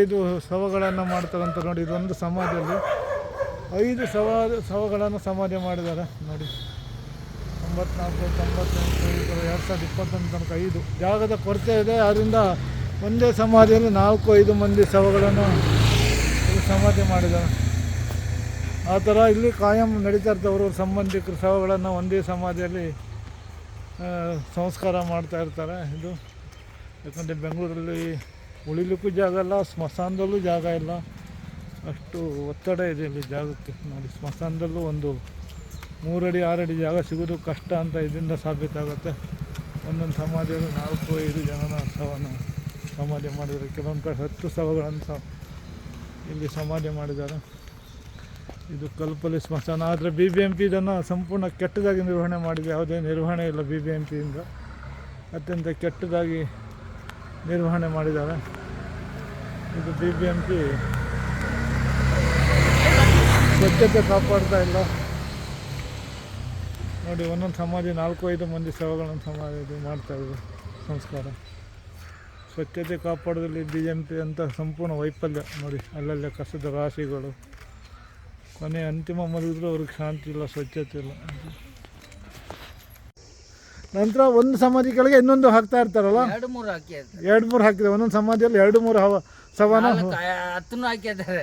ಐದು ಶವಗಳನ್ನು ಮಾಡ್ತಾರಂತ ನೋಡಿ, ಇದೊಂದು ಸಮಾಧಿಯಲ್ಲಿ ಐದು ಶವ ಶವಗಳನ್ನು ಸಮಾಧಿ ಮಾಡಿದ್ದಾರೆ ನೋಡಿ. ತೊಂಬತ್ನಾಲ್ಕು, ತೊಂಬತ್ತೆಂಟು ಎರಡು ಸಾವಿರದ ಇಪ್ಪತ್ತೊಂದು ತನಕ ಐದು. ಜಾಗದ ಕೊರತೆ ಇದೆ ಆದ್ದರಿಂದ ಒಂದೇ ಸಮಾಧಿಯಲ್ಲಿ ನಾಲ್ಕು, ಐದು ಮಂದಿ ಶವಗಳನ್ನು ಸಮಾಧಿ ಮಾಡಿದ್ದಾರೆ. ಆ ಥರ ಇಲ್ಲಿ ಕಾಯಂ ನಡೀತಾ ಇರ್ತವರು ಸಂಬಂಧಿಕರ ಶವಗಳನ್ನು ಒಂದೇ ಸಮಾಧಿಯಲ್ಲಿ ಸಂಸ್ಕಾರ ಮಾಡ್ತಾ ಇರ್ತಾರೆ. ಇದು ಯಾಕಂದರೆ ಬೆಂಗಳೂರಲ್ಲಿ ಉಳಿಲಿಕ್ಕೂ ಜಾಗ ಇಲ್ಲ, ಸ್ಮಶಾನದಲ್ಲೂ ಜಾಗ ಇಲ್ಲ. ಅಷ್ಟು ಒತ್ತಡ ಇದೆ ಇಲ್ಲಿ ಜಾಗಕ್ಕೆ. ನೋಡಿ, ಸ್ಮಶಾನದಲ್ಲೂ ಒಂದು ಮೂರಡಿ, ಆರಡಿ ಜಾಗ ಸಿಗೋದು ಕಷ್ಟ ಅಂತ ಇದರಿಂದ ಸಾಬೀತಾಗುತ್ತೆ. ಒಂದೊಂದು ಸಮಾಧಿಯಲ್ಲಿ ನಾಲ್ಕು, ಐದು ಜನನ ಶವನ ಸಮಾಧಿ ಮಾಡಿದರೆ ಕೆಲವೊಂದು ಕಡೆ ಹತ್ತು ಶವಗಳನ್ನು ಸಹ ಇಲ್ಲಿ ಸಮಾಧಿ ಮಾಡಿದ್ದಾರೆ. ಇದು ಕಲ್ಪಲಿ ಸ್ಮಶಾನ. ಆದರೆ ಬಿ ಬಿ ಎಂ ಪಿ ಇದನ್ನು ಸಂಪೂರ್ಣ ಕೆಟ್ಟದಾಗಿ ನಿರ್ವಹಣೆ ಮಾಡಿದೆ. ಯಾವುದೇ ನಿರ್ವಹಣೆ ಇಲ್ಲ ಬಿ ಬಿ ಎಂ ಪಿಯಿಂದ ಅತ್ಯಂತ ಕೆಟ್ಟದಾಗಿ ನಿರ್ವಹಣೆ ಮಾಡಿದ್ದಾರೆ. ಇದು ಬಿ ಬಿ ಎಂ ಪಿ ಸ್ವಚ್ಛತೆ ಕಾಪಾಡ್ತಾ ಇಲ್ಲ. ನೋಡಿ, ಒಂದೊಂದು ಸಮಾಧಿ ನಾಲ್ಕು, ಐದು ಮಂದಿ ಸೇವೆಗಳನ್ನು ಸಮಾಧಿ ಇದು ಮಾಡ್ತಾ ಇದ್ರು ಸಂಸ್ಕಾರ. ಸ್ವಚ್ಛತೆ ಕಾಪಾಡೋದ್ರಲ್ಲಿ ಬಿ ಎಂ ಪಿ ಅಂತ ಸಂಪೂರ್ಣ ವೈಫಲ್ಯ. ನೋಡಿ, ಅಲ್ಲಲ್ಲೇ ಕಸದ ರಾಶಿಗಳು. ಕೊನೆ ಅಂತಿಮ ಮಲಗಿದ್ರು ಅವ್ರಿಗೆ ಶಾಂತಿ ಇಲ್ಲ, ಸ್ವಚ್ಛತೆ ಇಲ್ಲ. ನಂತರ ಒಂದು ಸಮಾಧಿ ಕೆಳಗೆ ಇನ್ನೊಂದು ಹಾಕ್ತಾ ಇರ್ತಾರಲ್ಲ? ಎರಡು ಮೂರು ಹಾಕಿ ಎರಡು ಮೂರು ಹಾಕಿದೆ ಒಂದೊಂದು ಸಮಾಧಿಯಲ್ಲಿ ಎರಡು ಮೂರು ಹವ ಸವನ ಹತ್ತನ್ನು ಹಾಕಿದ್ದಾರೆ.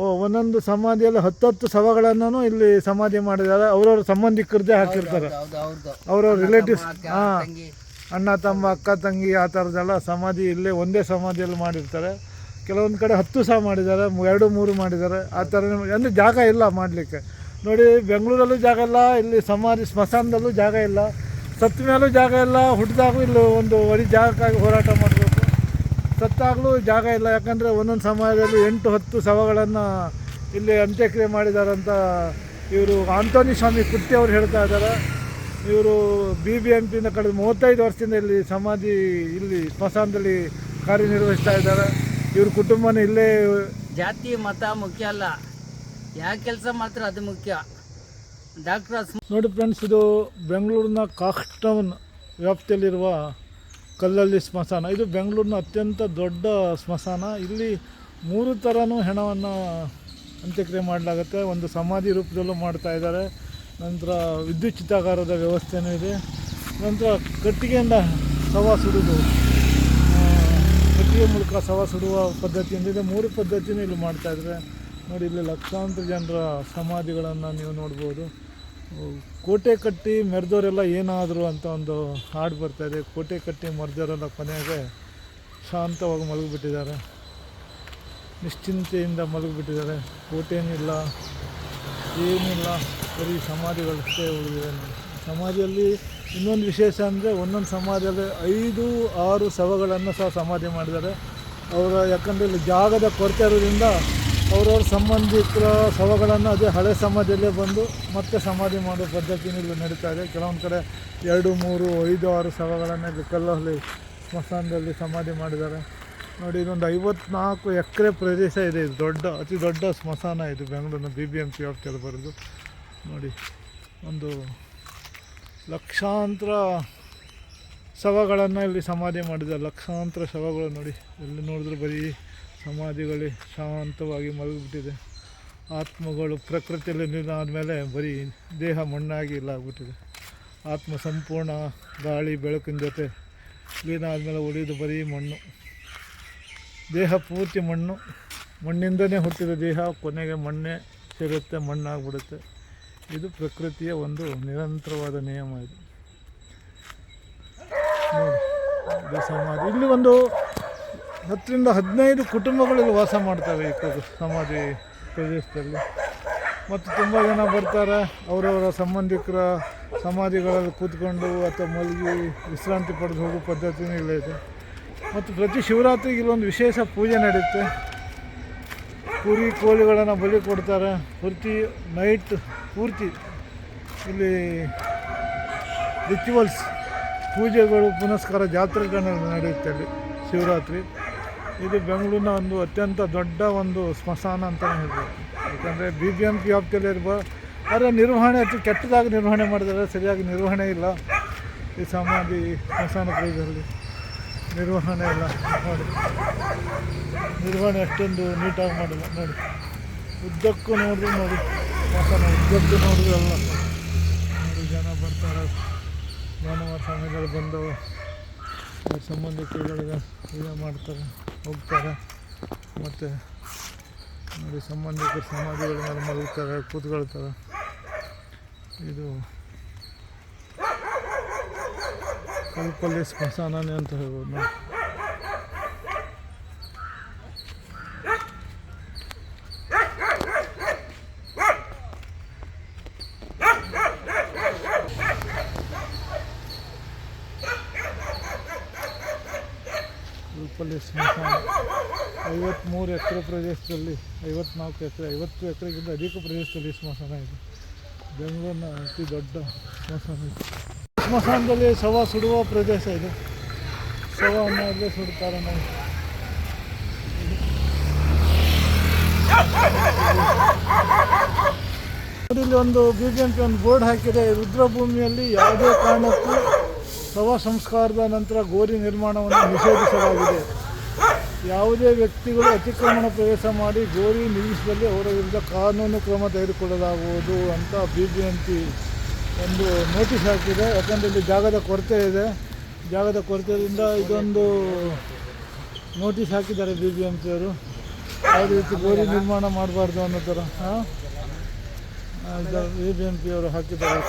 ಓ ಒಂದೊಂದು ಸಮಾಧಿಯಲ್ಲಿ ಹತ್ತತ್ತು ಸವಗಳನ್ನು ಇಲ್ಲಿ ಸಮಾಧಿ ಮಾಡಿದ್ದಾರೆ. ಅವ್ರವ್ರ ಸಂಬಂಧಿಕರದ್ದೇ ಹಾಕಿರ್ತಾರೆ. ಅವ್ರವ್ರ ರಿಲೇಟಿವ್ಸ್ ಹಾಂ. ಅಣ್ಣ ತಮ್ಮ ಅಕ್ಕ ತಂಗಿ ಆ ಥರದ್ದೆಲ್ಲ ಸಮಾಧಿ ಇಲ್ಲೇ ಒಂದೇ ಸಮಾಧಿಯಲ್ಲಿ ಮಾಡಿರ್ತಾರೆ. ಕೆಲವೊಂದು ಕಡೆ ಹತ್ತು ಸಹ ಮಾಡಿದ್ದಾರೆ. ಎರಡು ಮೂರು ಮಾಡಿದ್ದಾರೆ. ಆ ಥರ ಅಂದರೆ ಜಾಗ ಇಲ್ಲ ಮಾಡಲಿಕ್ಕೆ. ನೋಡಿ ಬೆಂಗಳೂರಲ್ಲೂ ಜಾಗ ಇಲ್ಲ ಇಲ್ಲಿ ಸಮಾಧಿ ಸ್ಮಶಾನದಲ್ಲೂ ಜಾಗ ಇಲ್ಲ. ಸತ್ತ ಮೇಲೂ ಜಾಗ ಇಲ್ಲ, ಹುಟ್ಟಿದಾಗೂ ಇಲ್ಲ ಒಂದು ಒಡಿ ಜಾಗಕ್ಕಾಗಿ ಹೋರಾಟ ಮಾಡಬೇಕು. ಸತ್ತಾಗಲೂ ಜಾಗ ಇಲ್ಲ, ಯಾಕಂದರೆ ಒಂದೊಂದು ಸಮಯದಲ್ಲಿ ಎಂಟು, ಹತ್ತು ಶವಗಳನ್ನು ಇಲ್ಲಿ ಅಂತ್ಯಕ್ರಿಯೆ ಮಾಡಿದಾರಂತ ಇವರು ಆಂಟೋನಿ ಸ್ವಾಮಿ ಕುಟ್ಟಿ ಅವರು ಹೇಳ್ತಾ ಇದ್ದಾರೆ ಇವರು ಬಿ ಬಿ ಎಂ ಪಿಯಿಂದ ಕಳೆದ ಮೂವತ್ತೈದು ವರ್ಷದಿಂದ ಇಲ್ಲಿ ಸಮಾಧಿ ಇಲ್ಲಿ ಸ್ಮಶಾನದಲ್ಲಿ ಕಾರ್ಯನಿರ್ವಹಿಸ್ತಾ ಇದ್ದಾರೆ ಇವ್ರ ಕುಟುಂಬನ ಇಲ್ಲೇ ಜಾತಿ, ಮತ ಮುಖ್ಯ ಅಲ್ಲ. ಯಾವ ಕೆಲಸ ಮಾತ್ರ ಅದು ಮುಖ್ಯ. ಡಾಕ್ಟರ್ ನೋಡಿ ಫ್ರೆಂಡ್ಸ್, ಇದು ಬೆಂಗಳೂರಿನ ಕಾಕ್ಟೌನ್ ವ್ಯಾಪ್ತಿಯಲ್ಲಿರುವ ಕಲ್ಲಲ್ಲಿ ಸ್ಮಶಾನ. ಇದು ಬೆಂಗಳೂರಿನ ಅತ್ಯಂತ ದೊಡ್ಡ ಸ್ಮಶಾನ. ಇಲ್ಲಿ ಮೂರು ಥರನೂ ಹೆಣವನ್ನು ಅಂತ್ಯಕ್ರಿಯೆ ಮಾಡಲಾಗುತ್ತೆ. ಒಂದು ಸಮಾಧಿ ರೂಪದಲ್ಲೂ ಮಾಡ್ತಾ ಇದ್ದಾರೆ. ನಂತರ ವಿದ್ಯುತ್ ಚಿತಾಕಾರದ ವ್ಯವಸ್ಥೆನೂ ಇದೆ. ನಂತರ ಕಟ್ಟಿಗೆಯಿಂದ ಸವ ಸುಡುವುದು. ಕಟ್ಟಿಗೆ ಮೂಲಕ ಸವ ಸುಡುವ ಪದ್ಧತಿಯಿಂದ ಇದೆ. ಮೂರು ಪದ್ಧತಿನೂ ಇಲ್ಲಿ ಮಾಡ್ತಾ ಇದ್ದಾರೆ. ನೋಡಿ, ಇಲ್ಲಿ ಲಕ್ಷಾಂತರ ಜನರ ಸಮಾಧಿಗಳನ್ನು ನೀವು ನೋಡ್ಬೋದು. ಕೋಟೆ ಕಟ್ಟಿ ಮೆರೆದವರೆಲ್ಲ ಏನಾದರು ಅಂತ ಒಂದು ಹಾಡು ಬರ್ತಾಯಿದೆ ಕೋಟೆ ಕಟ್ಟಿ ಮರೆದವರೆಲ್ಲ ಕೊನೆಗೆ ಶಾಂತವಾಗಿ ಮಲಗಿಬಿಟ್ಟಿದ್ದಾರೆ. ನಿಶ್ಚಿಂತೆಯಿಂದ ಮಲಗಿಬಿಟ್ಟಿದ್ದಾರೆ. ಕೋಟೆನಿಲ್ಲ ಏನಿಲ್ಲ, ಬರೀ ಸಮಾಧಿಗಳಷ್ಟೇ ಉಳಿದಿದೆ. ಸಮಾಧಿಯಲ್ಲಿ ಇನ್ನೊಂದು ವಿಶೇಷ ಅಂದರೆ ಒಂದೊಂದು ಸಮಾಧಿಯಲ್ಲಿ ಐದು, ಆರು ಶವಗಳನ್ನು ಸಹ ಸಮಾಧಿ ಮಾಡಿದ್ದಾರೆ. ಅವರ ಯಾಕಂದರೆ ಇಲ್ಲಿ ಜಾಗದ ಕೊರತೆ ಇರೋದ್ರಿಂದ ಅವರವ್ರ ಸಂಬಂಧಿಕರ ಶವಗಳನ್ನು ಅದೇ ಹಳೆ ಸಮಾಧಿಯಲ್ಲೇ ಬಂದು ಮತ್ತೆ ಸಮಾಧಿ ಮಾಡೋ ಪದ್ಧತಿನೂ ನಡೀತಾ ಇದೆ. ಕೆಲವೊಂದು ಕಡೆ ಎರಡು, ಮೂರು, ಐದು, ಆರು ಶವಗಳನ್ನು ಕಲ್ಲಲ್ಲಿ ಸ್ಮಶಾನದಲ್ಲಿ ಸಮಾಧಿ ಮಾಡಿದ್ದಾರೆ. ನೋಡಿ, ಇದೊಂದು ಐವತ್ನಾಲ್ಕು ಎಕರೆ ಪ್ರದೇಶ ಇದೆ. ಇದು ದೊಡ್ಡ, ಅತಿ ದೊಡ್ಡ ಸ್ಮಶಾನ ಇದು ಬೆಂಗಳೂರಿನ B B M P of ಕೆಲಬರದು ನೋಡಿ, ಒಂದು ಲಕ್ಷಾಂತರ ಶವಗಳನ್ನು ಇಲ್ಲಿ ಸಮಾಧಿ ಮಾಡಿದ. ಲಕ್ಷಾಂತರ ಶವಗಳು ನೋಡಿ. ಎಲ್ಲಿ ನೋಡಿದ್ರು ಬರೀ ಸಮಾಧಿಗಳು ಶಾಂತವಾಗಿ ಮಲಗಿಬಿಟ್ಟಿದೆ. ಆತ್ಮಗಳು ಪ್ರಕೃತಿಯಲ್ಲಿ ಲೀನ ಆದಮೇಲೆ ಬರೀ ದೇಹ ಮಣ್ಣಾಗಿ ಇಲ್ಲ ಆಗ್ಬಿಟ್ಟಿದೆ. ಆತ್ಮ ಸಂಪೂರ್ಣ ಗಾಳಿ ಬೆಳಕಿನ ಜೊತೆ ಲೀನ ಆದಮೇಲೆ ಉಳಿದು ಬರೀ ಮಣ್ಣು. ದೇಹ ಪೂರ್ತಿ ಮಣ್ಣು. ಮಣ್ಣಿಂದನೇ ಹುಟ್ಟಿದ ದೇಹ, ಕೊನೆಗೆ ಮಣ್ಣೇ ಸೇರುತ್ತೆ, ಮಣ್ಣಾಗ್ಬಿಡುತ್ತೆ. ಇದು ಪ್ರಕೃತಿಯ ಒಂದು ನಿರಂತರವಾದ ನಿಯಮ ಇದು. ನೋಡಿ. ಸಮಾಧಿ. ಇಲ್ಲಿ ಒಂದು ಹತ್ತರಿಂದ ಹದಿನೈದು ಕುಟುಂಬಗಳಲ್ಲಿ ವಾಸ ಮಾಡ್ತವೆ ಈ ಸಮಾಧಿ ಪ್ರದೇಶದಲ್ಲಿ. ಮತ್ತು ತುಂಬ ಜನ ಬರ್ತಾರೆ. ಅವರವರ ಸಂಬಂಧಿಕರ ಸಮಾಧಿಗಳಲ್ಲಿ ಕೂತ್ಕೊಂಡು ಅಥವಾ ಮಲಗಿ ವಿಶ್ರಾಂತಿ ಪಡೆದು ಹೋಗೋ ಪದ್ಧತಿನೂ ಇಲ್ಲ ಇದೆ. ಮತ್ತು ಪ್ರತಿ ಶಿವರಾತ್ರಿಗೆ ಇಲ್ಲೊಂದು ವಿಶೇಷ ಪೂಜೆ ನಡೆಯುತ್ತೆ. ಕುರಿ ಕೋಳಿಗಳನ್ನು ಬಲಿ ಕೊಡ್ತಾರೆ. ಪೂರ್ತಿ ನೈಟ್ ಪೂರ್ತಿ ಇಲ್ಲಿ ರಿಚುವಲ್ಸ್ ಪೂಜೆಗಳು, ಪುನಸ್ಕಾರ ಜಾತ್ರೆಗಳು ನಡೆಯುತ್ತೆ ಅಲ್ಲಿ ಶಿವರಾತ್ರಿ. ಇದು ಬೆಂಗಳೂರಿನ ಒಂದು ಅತ್ಯಂತ ದೊಡ್ಡ ಒಂದು ಸ್ಮಶಾನ ಅಂತಲೇ ಹೇಳ್ಬೋದು. ಯಾಕಂದರೆ ಬಿ ಬಿ ಎಂ ಪಿ ವ್ಯಾಪ್ತಿಯಲ್ಲಿರುವ ಆದರೆ ನಿರ್ವಹಣೆ ಅತಿ ಕೆಟ್ಟದಾಗಿ ನಿರ್ವಹಣೆ ಮಾಡಿದಾರೆ ಸರಿಯಾಗಿ ನಿರ್ವಹಣೆ ಇಲ್ಲ. ಈ ಸಮಾಧಿ ಸ್ಮಶಾನ ಪ್ರದೇಶದಲ್ಲಿ ನಿರ್ವಹಣೆ ಇಲ್ಲ. ನೋಡಿ. ನಿರ್ವಹಣೆ ಅಷ್ಟೊಂದು ನೀಟಾಗಿ ಮಾಡಿಲ್ಲ. ನೋಡಿ. ಉದ್ದಕ್ಕೂ ನೋಡಿದ್ರು ನೋಡಿ. ಸ್ಮಶಾನ ಉದ್ದಕ್ಕೂ ನೋಡಿದ್ರು ಎಲ್ಲ ಸಮಯದಲ್ಲಿ ಬಂದವು. ಅವ್ರ ಸಂಬಂಧಿಕರುಗಳಿಗೆ ಇದು ಮಾಡ್ತಾರೆ, ಹೋಗ್ತಾರೆ. ಮತ್ತು ನೋಡಿ ಸಂಬಂಧಿಕರ ಸಮಾಧಿಗಳ ಮೇಲೆ ಮಲಗ್ತಾರೆ, ಕೂತ್ಕೊಳ್ತಾರೆ. ಇದು ಕಲ್ಪಲ್ಲಿ ಸ್ಮಶಾನನೇ ಅಂತ ಹೇಳ್ಬೋದು ನೋಡಿ ಕಲ್ಪಲ್ಲಿ ಸ್ಮಶಾನ. ಐವತ್ತ್ಮೂರು ಎಕರೆ ಪ್ರದೇಶದಲ್ಲಿ, ಐವತ್ನಾಲ್ಕು ಎಕರೆ, ಐವತ್ತು ಎಕರೆಗಿಂತ ಅಧಿಕ ಪ್ರದೇಶದಲ್ಲಿ ಸ್ಮಶಾನ ಇದೆ. ಬೆಂಗಳೂರಿನ ಅತಿ ದೊಡ್ಡ ಸ್ಮಶಾನ ಇದೆ. ಸ್ಮಶಾನದಲ್ಲಿ ಶವ ಸುಡುವ ಪ್ರದೇಶ ಇದೆ. ಶವವನ್ನು ಅಲ್ಲೇ ಸುಡ್ತಾರೆ ನಾವು ಇಲ್ಲಿ ಒಂದು ಬಿ ಬಿ ಎಂ ಪಿ ಒಂದು ಬೋರ್ಡ್ ಹಾಕಿದೆ. ರುದ್ರಭೂಮಿಯಲ್ಲಿ ಯಾವುದೇ ಕಾರಣಕ್ಕೂ ಶವ ಸಂಸ್ಕಾರದ ನಂತರ ಗೋರಿ ನಿರ್ಮಾಣವನ್ನು ನಿಷೇಧಿಸಲಾಗಿದೆ. ಯಾವುದೇ ವ್ಯಕ್ತಿಗಳು ಅತಿಕ್ರಮಣ ಪ್ರವೇಶ ಮಾಡಿ ಗೋರಿ ನಿಲ್ಲಿಸಿದಲ್ಲಿ ಅವರ ವಿರುದ್ಧ ಕಾನೂನು ಕ್ರಮ ತೆಗೆದುಕೊಳ್ಳಲಾಗುವುದು ಅಂತ ಬಿ ಬಿ ಎಂ ಪಿ ಒಂದು ನೋಟಿಸ್ ಹಾಕಿದೆ. ಯಾಕಂದರೆ ಇಲ್ಲಿ ಜಾಗದ ಕೊರತೆ ಇದೆ. ಜಾಗದ ಕೊರತೆಯಿಂದ ಇದೊಂದು ನೋಟಿಸ್ ಹಾಕಿದ್ದಾರೆ ಬಿ ಬಿ ಎಂ ಪಿಯವರು ಯಾವುದೇ ರೀತಿ ಗೋರಿ ನಿರ್ಮಾಣ ಮಾಡಬಾರ್ದು ಅನ್ನೋ ಥರ. ಹಾಂ ಬಿ ಬಿ ಎಂ ಪಿಯವರು ಹಾಕಿದ್ದಾರೆ.